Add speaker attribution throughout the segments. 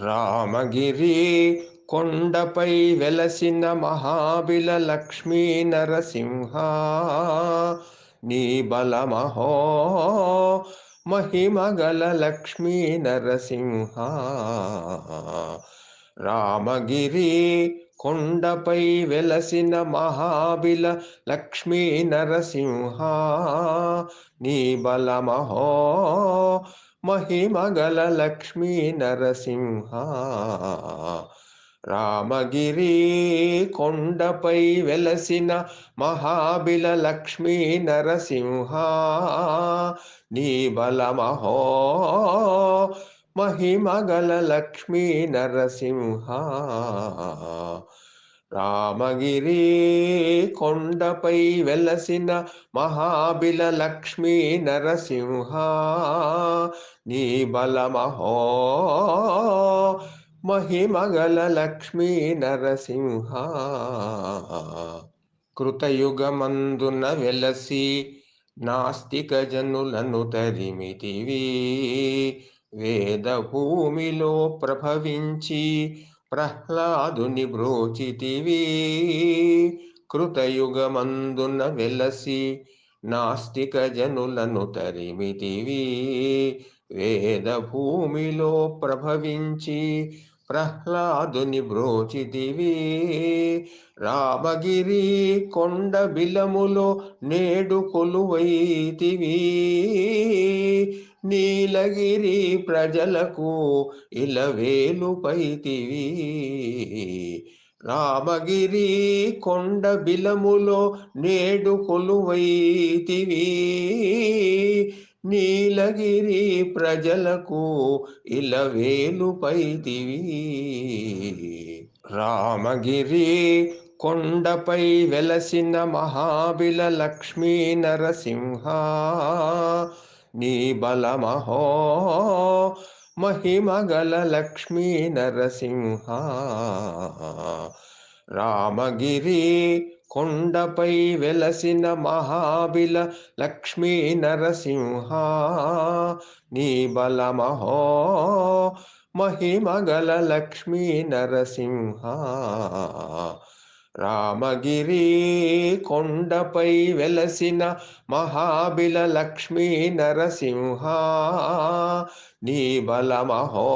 Speaker 1: రామగిరి కొండపై వెలసిన మహాబిల లక్ష్మీ నరసింహ నీ బలమహో మహిమగల లక్ష్మీ నరసింహ. రామగిరి కొండపై వెలసిన మహాబిల లక్ష్మీ నరసింహ నీ బలమహో మహిమగల లక్ష్మీ నరసింహ. రామగిరి కొండపై వెలసిన మహాబిల లక్ష్మీ నరసింహ. నీ బలమహో మహిమగల లక్ష్మీ నరసింహ. రామగిరి కొండపై వెలసిన మహాబిల లక్ష్మీ నరసింహ. నీ బలమహో. మహిమగల లక్ష్మీ నరసింహ. కృతయుగమందున వెలసి నాస్తిక జనులను తరిమితివి. వేద భూమిలో ప్రభవించి ప్రహ్లాదుని బ్రోచితివి కృతయుగమందున వెలసి నాస్తిక జనులను తరిమితివి వేద భూమిలో ప్రభవించి ప్రహ్లాదుని బ్రోచితివి. రామగిరి కొండ బిలములో నేడు కొలువైతివి. నీలగిరి ప్రజలకు ఇలవేలుపైతివి రామగిరి కొండ బిలములో నేడు కొలువైతివి. నీలగిరి ప్రజలకు ఇలవేలుపైతివి రామగిరి కొండపై వెలసిన మహాబిల లక్ష్మీ నరసింహ నీ బలమహో మహిమగల లక్ష్మీ నరసింహ. రామగిరి కొండపై వెలసిన మహాబిల లక్ష్మీ నరసింహ. నీ బలమహో మహిమగల లక్ష్మీ నరసింహ. రామగిరి కొండపై వెలసిన మహాబిల లక్ష్మీ నరసింహ నీ బలమహో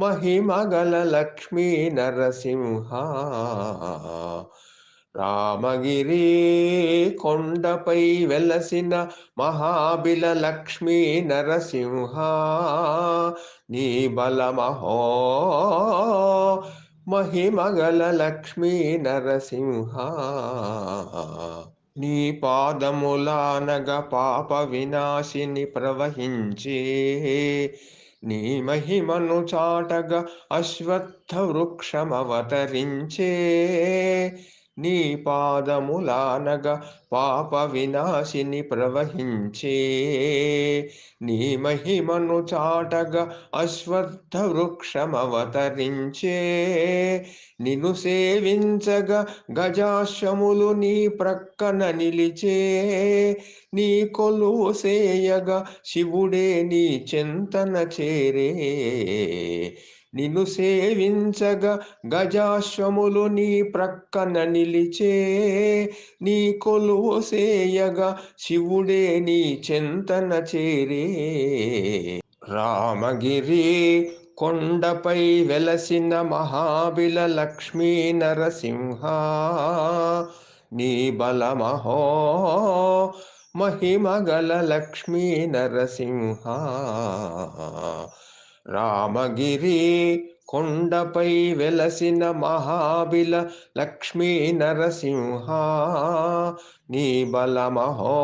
Speaker 1: మహిమగల లక్ష్మీ నరసింహ. రామగిరి కొండపై వెలసిన మహాబిల లక్ష్మీ నరసింహ నీ బలమహో మహిమగల లక్ష్మీ నరసింహ. నీ పాదములానగ పాప వినాశిని ప్రవహించే. నీ మహిమను చాటగా అశ్వత్థ వృక్షమవతరించే నీ పాదములానగా పాప వినాశిని ప్రవహించే. నీ మహిమను చాటగా అశ్వత్థ వృక్షమవతరించే. నిను సేవించగా గజాశ్వములు నీ ప్రక్కన నిలిచే. నీ కొలువు సేయగా శివుడే నీ చింతన చేరే. నిన్ను సేవించగా గజాశ్వములు నీ ప్రక్కన నిలిచే నీ కొలువు సేయగా శివుడే నీ చింతన చేరే. రామగిరి కొండపై వెలసిన మహాబిల లక్ష్మీ నరసింహ నీ బలమహో మహిమగల లక్ష్మీ నరసింహ. రామగిరి కొండపై వెలసిన మహాబిల లక్ష్మీ నరసింహ నీ బలమహో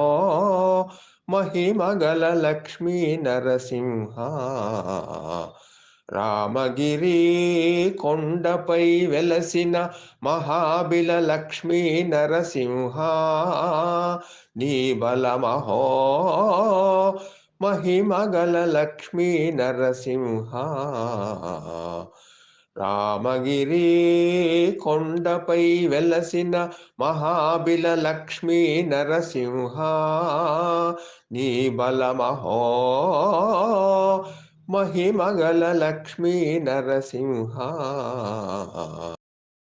Speaker 1: మహిమగల లక్ష్మీ నరసింహ. రామగిరి కొండపై వెలసిన మహాబిల లక్ష్మీ నరసింహ నీ బలమహో మహిమగల లక్ష్మీ నరసింహ. రామగిరి కొండపై వెలసిన మహాబిల లక్ష్మీ నరసింహ. నీ బలమహో మహిమగల లక్ష్మీ నరసింహ.